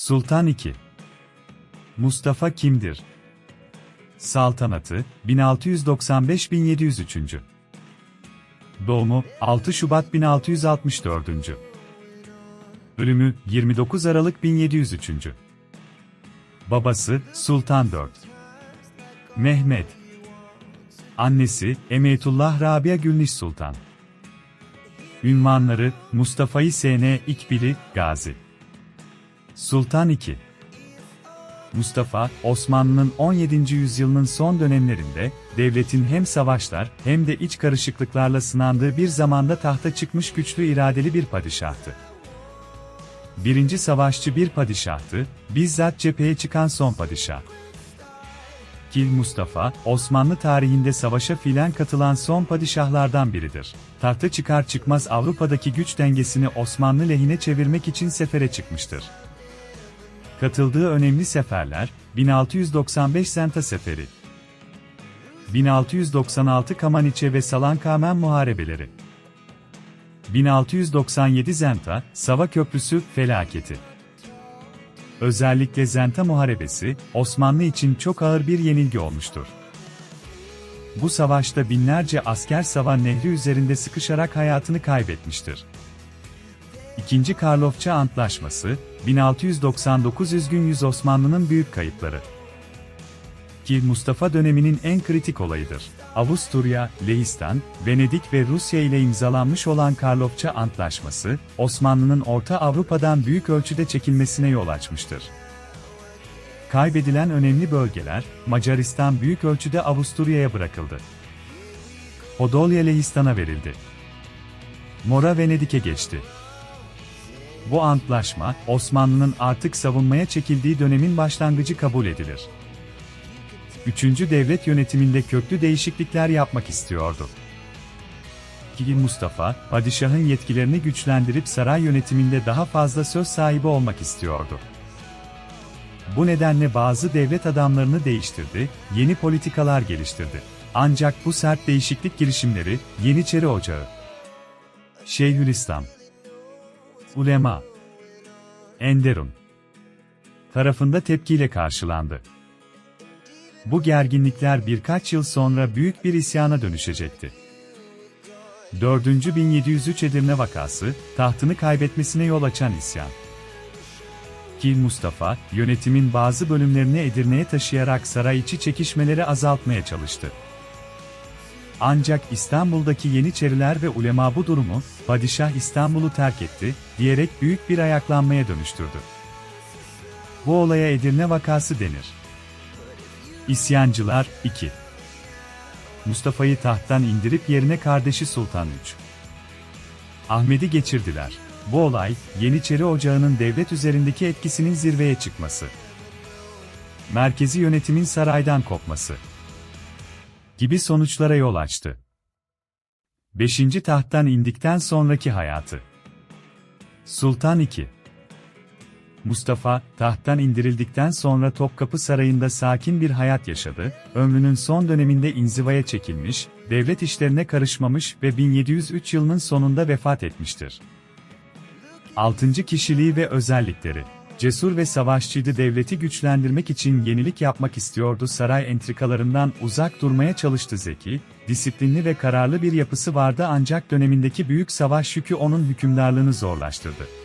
Sultan II Mustafa kimdir? Saltanatı 1695-1703. Doğumu 6 Şubat 1664. Ölümü 29 Aralık 1703. Babası Sultan IV. Mehmet. Annesi Emetullah Rabia Gülniş Sultan. Ünvanları Mustafa-i Sene İkbili Gazi. Sultan II. Mustafa, Osmanlı'nın 17. yüzyılının son dönemlerinde, devletin hem savaşlar hem de iç karışıklıklarla sınandığı bir zamanda tahta çıkmış güçlü iradeli bir padişahtı. Birinci savaşçı bir padişahtı, bizzat cepheye çıkan son padişah. Kil Mustafa, Osmanlı tarihinde savaşa fiilen katılan son padişahlardan biridir. Tahta çıkar çıkmaz Avrupa'daki güç dengesini Osmanlı lehine çevirmek için sefere çıkmıştır. Katıldığı önemli seferler, 1695 Zenta Seferi, 1696 Kamaniçe ve Salankamen Muharebeleri, 1697 Zenta, Sava Köprüsü felaketi. Özellikle Zenta Muharebesi, Osmanlı için çok ağır bir yenilgi olmuştur. Bu savaşta binlerce asker Sava Nehri üzerinde sıkışarak hayatını kaybetmiştir. İkinci Karlofça Antlaşması, 1699 üzgün yüz Osmanlı'nın büyük kayıpları. Ki Mustafa döneminin en kritik olayıdır. Avusturya, Lehistan, Venedik ve Rusya ile imzalanmış olan Karlofça Antlaşması, Osmanlı'nın Orta Avrupa'dan büyük ölçüde çekilmesine yol açmıştır. Kaybedilen önemli bölgeler, Macaristan büyük ölçüde Avusturya'ya bırakıldı. Podolya Lehistan'a verildi. Mora Venedik'e geçti. Bu antlaşma, Osmanlı'nın artık savunmaya çekildiği dönemin başlangıcı kabul edilir. Üçüncü devlet yönetiminde köklü değişiklikler yapmak istiyordu. Kili Mustafa, padişahın yetkilerini güçlendirip saray yönetiminde daha fazla söz sahibi olmak istiyordu. Bu nedenle bazı devlet adamlarını değiştirdi, yeni politikalar geliştirdi. Ancak bu sert değişiklik girişimleri, Yeniçeri Ocağı, Şeyhülislam, Ulema, Enderun tarafında tepkiyle karşılandı. Bu gerginlikler birkaç yıl sonra büyük bir isyana dönüşecekti. 4. 1703 Edirne vakası, tahtını kaybetmesine yol açan isyan. Kil Mustafa, yönetimin bazı bölümlerini Edirne'ye taşıyarak saray içi çekişmeleri azaltmaya çalıştı. Ancak İstanbul'daki Yeniçeriler ve ulema bu durumu, Padişah İstanbul'u terk etti, diyerek büyük bir ayaklanmaya dönüştürdü. Bu olaya Edirne vakası denir. İsyancılar 2 Mustafa'yı tahttan indirip yerine kardeşi Sultan 3 Ahmet'i geçirdiler. Bu olay, Yeniçeri Ocağı'nın devlet üzerindeki etkisinin zirveye çıkması. Merkezi yönetimin saraydan kopması gibi sonuçlara yol açtı. 5. tahttan indikten sonraki hayatı. Sultan II Mustafa, tahttan indirildikten sonra Topkapı Sarayı'nda sakin bir hayat yaşadı, ömrünün son döneminde inzivaya çekilmiş, devlet işlerine karışmamış ve 1703 yılının sonunda vefat etmiştir. 6. Kişiliği ve özellikleri Cesur ve savaşçıydı. Devleti güçlendirmek için yenilik yapmak istiyordu. Saray entrikalarından uzak durmaya çalıştı. Zeki, disiplinli ve kararlı bir yapısı vardı. Ancak dönemindeki büyük savaş yükü onun hükümdarlığını zorlaştırdı.